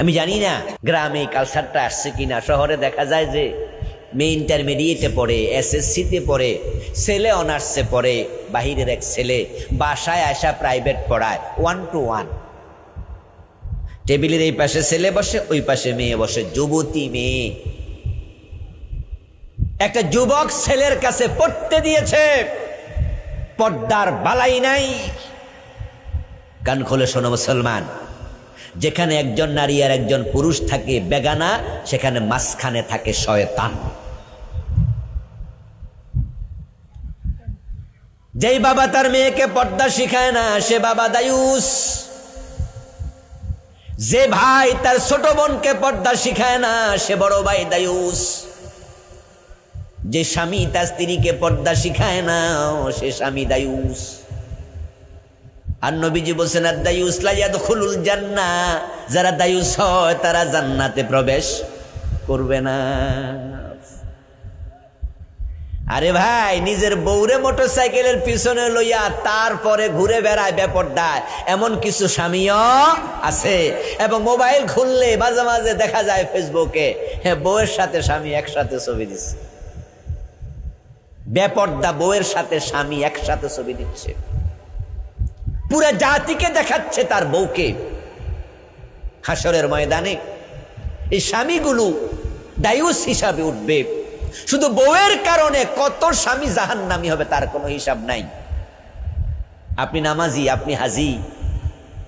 আমি জানি না গ্রামে কালচারটা আসছে কিনা। শহরে দেখা যায় যে মেয়ে ইন্টারমিডিয়েটে পড়ে এসএসসিতে পড়ে, ছেলে অনার্সে পড়ে, বাহিরের এক ছেলে বাসায় আসা প্রাইভেট পড়ায় ওয়ান টু ওয়ান টেবিলের এই পাশে ছেলে বসে, ওই পাশে মেয়ে বসে, যুবতী মেয়ে। একটা যুবক ছেলের কাছে পড়তে দিয়েছে, পর্দার বালাই নাই। কান খোলে শোনো মুসলমান। যেখানে একজন নারী আর একজন পুরুষ থাকে বেগানা, সেখানে মাঝখানে থাকে শয়তান। যেই বাবা তার মেয়েকে পর্দা শিখায় না, সে বাবা দায়ুস। যে ভাই তার ছোট বোনকে পর্দা শিখায় না, সে বড় ভাই দায়ুস। যে স্বামী তার স্ত্রীকে পর্দা শিখায় না, সে স্বামী দায়ুস। আর নবীজি বলছেন, আর দায়ুস লাইয়াদখুলুল জান্না। যারা দায়ুস হয়, তারা জান্নাতে প্রবেশ করবে না। আরে ভাই, নিজের বউরে মোটর সাইকেলের পিছনে লইয়া তারপরে ঘুরে বেড়ায় বেপরদায়। এমন কিছু স্বামীও আছে। এবং মোবাইল খুললে মাঝে মাঝে দেখা যায় ফেসবুকে হ্যাঁ বউয়ের সাথে স্বামী একসাথে ছবি দিচ্ছে। বেপর্দা বউয়ের সাথে স্বামী একসাথে ছবি দিচ্ছে। পুরো জাতিকে দেখাচ্ছে তার বউকে। হাসরের ময়দানে এই স্বামীগুলো ডায়ুস হিসাবে উঠবে। শুধু বউয়ের কারণে কত স্বামী জাহান নামি হবে তার কোনো হিসাব নাই। আপনি নামাজি, আপনি হাজি,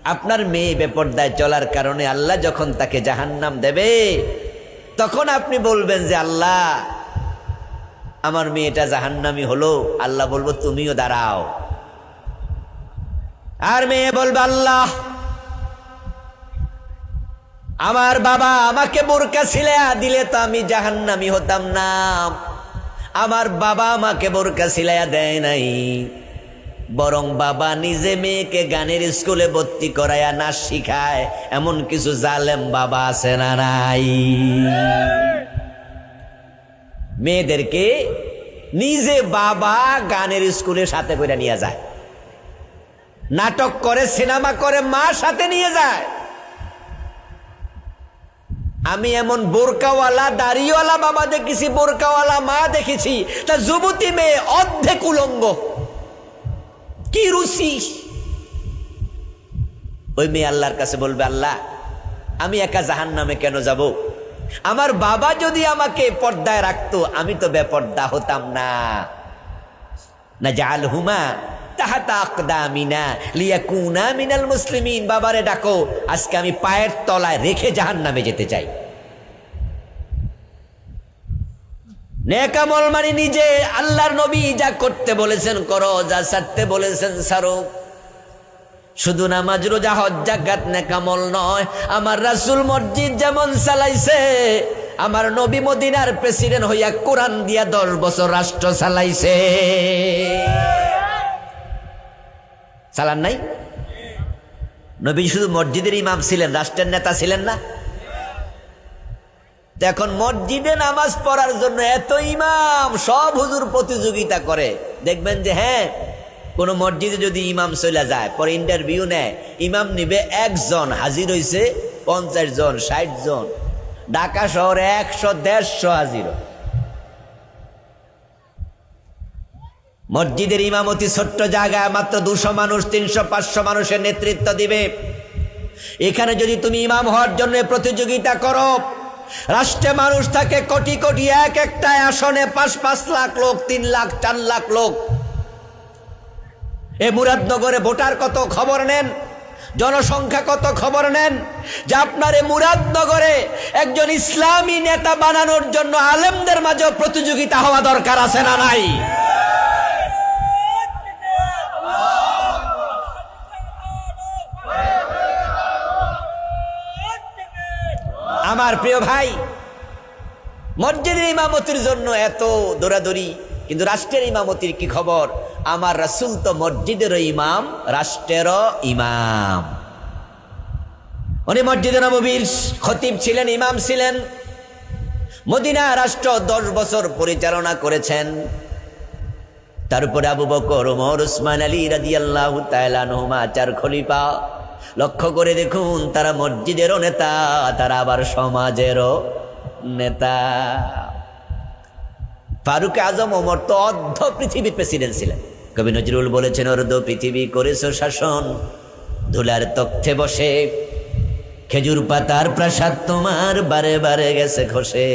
আপনার মেয়ে বেপর্দায় চলার কারণে আল্লাহ যখন তাকে জাহান্নাম দেবে, তখন আপনি বলবেন যে, আল্লাহ, আমার মেয়েটা জাহান্নামি হলো। আল্লাহ বলব, তুমিও দাঁড়াও। আর মেয়ে বলবে, আল্লাহ, আমার বাবা আমাকে বোরকা ছিলা দিলে তো আমি জাহান্নামি হতাম না। আমার বাবা আমাকে বোরকা সিলাইয়া দেয় নাই। বরং বাবা নিজে মেয়েকে গানের স্কুলে ভর্তি করায়া নাচ শিখায়। এমন কিছু জালেম বাবা আছে না নাই? মেয়েদেরকে নিজে বাবা গানের স্কুলে সাথে করে নিয়ে যায়। নাটক করে, সিনেমা করে মা সাথে নিয়ে যায়। আমি এমন বোরকাওয়ালা, দাড়িওয়ালা বাবা দেখেছি, বোরকাওয়ালা মা দেখেছি, তা যুবতী মেয়ে অর্ধেক উলঙ্গ। কি রুচি? ওই মেয়ে আল্লাহর কাছে বলবে, আল্লাহ, আমি একা জাহান নামে কেন যাব? আমার বাবা যদি আমাকে পর্দায় রাখতো, আমি তো বেপর্দা হতাম না। না জাল হুমা মিনাল মুসলিমিন, বাবারে ডাকো, আজকে আমি পায়ের তলায় রেখে জাহান নামে যেতে চাই। নেকামল মানে নিজে, আল্লাহর নবী যা করতে বলেছেন করো, যা সারতে বলেছেন সারো। শুধু নামাজ, রোজা, হজ জাকাত নেকামল নয়, আমার রাসূল মসজিদ যেমন চালাইছে, আমার নবী মদিনার প্রেসিডেন্ট হইয়া কোরআন দিয়া দশ বছর রাষ্ট্র চালাইছে। চালান নাই? নবী শুধু মসজিদের ইমাম ছিলেন, রাষ্ট্রের নেতা ছিলেন না। এখন মসজিদে নামাজ পড়ার জন্য এত ইমাম, সব হুজুর প্রতিযোগিতা করে। দেখবেন যে হ্যাঁ কোন মসজিদে যদি ইমাম চলে যায়, পরে ইন্টারভিউ নেয়, ইমাম নিবে একজন, হাজির হয়েছে পঞ্চাশ জন, ষাট জন। ঢাকা শহরে একশো, দেড়শো হাজির। হয়। মসজিদের ইমামতি ছোট্ট জায়গায় মাত্র দুশো মানুষ, তিনশো, পাঁচশো মানুষের নেতৃত্ব দিবে। এখানে যদি তুমি ইমাম হওয়ার জন্য প্রতিযোগিতা করো, রাষ্ট্রে মানুষ থাকে কোটি কোটি, এক একটা আসনে পাঁচ পাঁচ লাখ লোক, তিন লাখ, চার লাখ লোক। এ মুরাদনগরে ভোটার কত খবর নেন? জনসংখ্যা কত খবর নেন? যে আপনার এ মুরাদনগরে একজন ইসলামী নেতা বানানোর জন্য আলেমদের মাঝে প্রতিযোগিতা হওয়া দরকার আছে না নাই? আমার প্রিয় ভাই, মসজিদের ইমামতির জন্য এত দৌড়াদৌড়ি, কিন্তু রাষ্ট্রের ইমামতির কি খবর? আমার রাসুল তো মসজিদের ইমাম রাষ্ট্রের ইমাম। উনি মসজিদে নবীর খতিব ছিলেন, ইমাম ছিলেন। মদিনা রাষ্ট্র দশ বছর পরিচালনা করেছেন। তারপরে আবু বকর, ওমর উসমান আলী রাজি আল্লাহ চার খলিফা। লক্ষ্য করে দেখুন, তারা মসজিদেরও নেতা, তারা আবার সমাজেরও নেতা। ফারুক আজম ওমর তো অর্ধ পৃথিবীর প্রেসিডেন্ট ছিলেন। কবি নজরুল বলেছেন, অর্ধ পৃথিবী করেছ শাসন, ধুলার তথ্যে বসে, খেজুর পাতার প্রাসাদ তোমার বারে বারে গেছে খসে